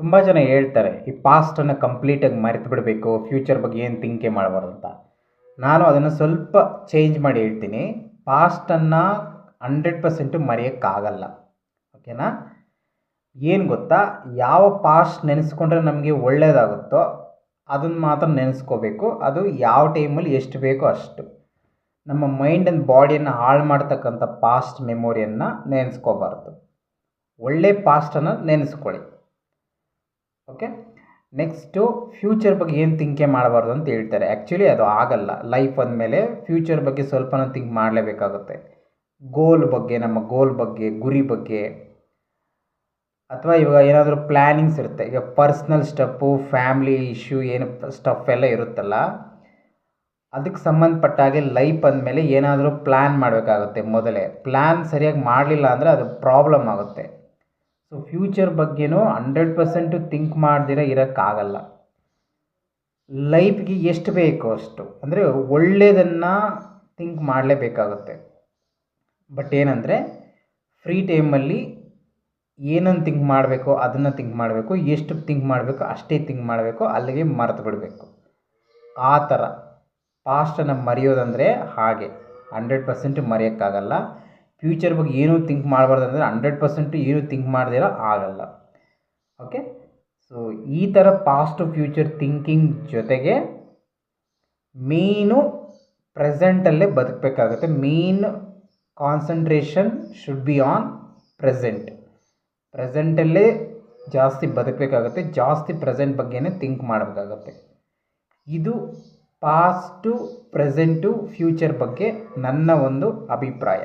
ತುಂಬ ಜನ ಹೇಳ್ತಾರೆ, ಈ ಪಾಸ್ಟನ್ನು ಕಂಪ್ಲೀಟಾಗಿ ಮರೆತು ಬಿಡಬೇಕು ಫ್ಯೂಚರ್ ಬಗ್ಗೆ ಏನು ತಿಂಕೆ ಮಾಡಬಾರ್ದು ಅಂತ. ನಾನು ಅದನ್ನು ಸ್ವಲ್ಪ ಚೇಂಜ್ ಮಾಡಿ ಹೇಳ್ತೀನಿ. ಪಾಸ್ಟನ್ನು ಹಂಡ್ರೆಡ್ ಪರ್ಸೆಂಟು ಮರೆಯೋಕ್ಕಾಗಲ್ಲ. ಓಕೆನಾ? ಏನು ಗೊತ್ತಾ? ಯಾವ ಪಾಸ್ಟ್ ನೆನೆಸ್ಕೊಂಡ್ರೆ ನಮಗೆ ಒಳ್ಳೆಯದಾಗುತ್ತೋ ಅದನ್ನು ಮಾತ್ರ ನೆನೆಸ್ಕೋಬೇಕು. ಅದು ಯಾವ ಟೈಮಲ್ಲಿ ಎಷ್ಟು ಬೇಕೋ ಅಷ್ಟು. ನಮ್ಮ ಮೈಂಡ್ ಆ್ಯಂಡ್ ಬಾಡಿಯನ್ನು ಹಾಳು ಮಾಡ್ತಕ್ಕಂಥ ಪಾಸ್ಟ್ ಮೆಮೊರಿಯನ್ನು ನೆನೆಸ್ಕೋಬಾರ್ದು. ಒಳ್ಳೆ ಪಾಸ್ಟನ್ನು ನೆನೆಸ್ಕೊಳ್ಳಿ. ಓಕೆ ನೆಕ್ಸ್ಟು ಫ್ಯೂಚರ್ ಬಗ್ಗೆ ಏನು ಥಿಂಕೆ ಮಾಡಬಾರ್ದು ಅಂತ ಹೇಳ್ತಾರೆ. ಆ್ಯಕ್ಚುಲಿ ಅದು ಆಗಲ್ಲ. ಲೈಫ್ ಅಂದಮೇಲೆ ಫ್ಯೂಚರ್ ಬಗ್ಗೆ ಸ್ವಲ್ಪನೂ ಥಿಂಕ್ ಮಾಡಲೇಬೇಕಾಗುತ್ತೆ. ಗೋಲ್ ಬಗ್ಗೆ, ನಮ್ಮ ಗೋಲ್ ಬಗ್ಗೆ, ಗುರಿ ಬಗ್ಗೆ. ಅಥವಾ ಇವಾಗ ಏನಾದರೂ ಪ್ಲ್ಯಾನಿಂಗ್ಸ್ ಇರುತ್ತೆ. ಈಗ ಪರ್ಸ್ನಲ್ ಸ್ಟಪ್ಪು ಫ್ಯಾಮ್ಲಿ ಇಶ್ಯೂ ಏನು ಸ್ಟಫ್ ಎಲ್ಲ ಇರುತ್ತಲ್ಲ. ಅದಕ್ಕೆ ಸಂಬಂಧಪಟ್ಟ ಹಾಗೆ ಲೈಫ್ ಅಂದಮೇಲೆ ಏನಾದರೂ ಪ್ಲ್ಯಾನ್ ಮಾಡಬೇಕಾಗುತ್ತೆ ಮೊದಲೇ. ಪ್ಲ್ಯಾನ್ ಸರಿಯಾಗಿ ಮಾಡಲಿಲ್ಲ ಅಂದರೆ ಅದು ಪ್ರಾಬ್ಲಮ್ ಆಗುತ್ತೆ. ಸೊ ಫ್ಯೂಚರ್ ಬಗ್ಗೆನೂ ಹಂಡ್ರೆಡ್ ಪರ್ಸೆಂಟು ಥಿಂಕ್ ಮಾಡ್ದಿರ ಇರೋಕ್ಕಾಗಲ್ಲ. ಲೈಫ್ಗೆ ಎಷ್ಟು ಬೇಕೋ ಅಷ್ಟು. ಅಂದರೆ ಒಳ್ಳೆಯದನ್ನು ಥಿಂಕ್ ಮಾಡಲೇಬೇಕಾಗುತ್ತೆ. ಬಟ್ ಏನಂದರೆ ಫ್ರೀ ಟೈಮಲ್ಲಿ ಏನನ್ನು ಥಿಂಕ್ ಮಾಡಬೇಕು ಅದನ್ನು ಥಿಂಕ್ ಮಾಡಬೇಕು. ಎಷ್ಟು ಥಿಂಕ್ ಮಾಡಬೇಕು ಅಷ್ಟೇ ಥಿಂಕ್ ಮಾಡಬೇಕು. ಅಲ್ಲಿಗೆ ಮರೆತು ಬಿಡಬೇಕು. ಆ ಥರ. ಪಾಸ್ಟನ್ನು ಮರೆಯೋದಂದರೆ ಹಾಗೆ. Hundred percent ಮರೆಯೋಕ್ಕಾಗಲ್ಲ. ಫ್ಯೂಚರ್ ಬಗ್ಗೆ ಏನೂ ಥಿಂಕ್ ಮಾಡಬಾರ್ದು ಅಂದರೆ ಹಂಡ್ರೆಡ್ ಪರ್ಸೆಂಟು ಏನೂ ಥಿಂಕ್ ಮಾಡ್ದಿರ ಆಗಲ್ಲ ಓಕೆ ಸೊ ಈ ಥರ ಪಾಸ್ಟ್ ಫ್ಯೂಚರ್ ಥಿಂಕಿಂಗ್ ಜೊತೆಗೆ ಮೇನು ಪ್ರೆಸೆಂಟಲ್ಲೇ ಬದುಕಬೇಕಾಗುತ್ತೆ. Main concentration should be on present ಪ್ರೆಸೆಂಟಲ್ಲೇ ಜಾಸ್ತಿ ಬದುಕಬೇಕಾಗುತ್ತೆ. ಜಾಸ್ತಿ ಪ್ರೆಸೆಂಟ್ ಬಗ್ಗೆನೇ ಥಿಂಕ್ ಮಾಡಬೇಕಾಗತ್ತೆ. ಇದು ಪಾಸ್ಟು ಪ್ರೆಸೆಂಟು ಫ್ಯೂಚರ್ ಬಗ್ಗೆ ನನ್ನ ಒಂದು ಅಭಿಪ್ರಾಯ.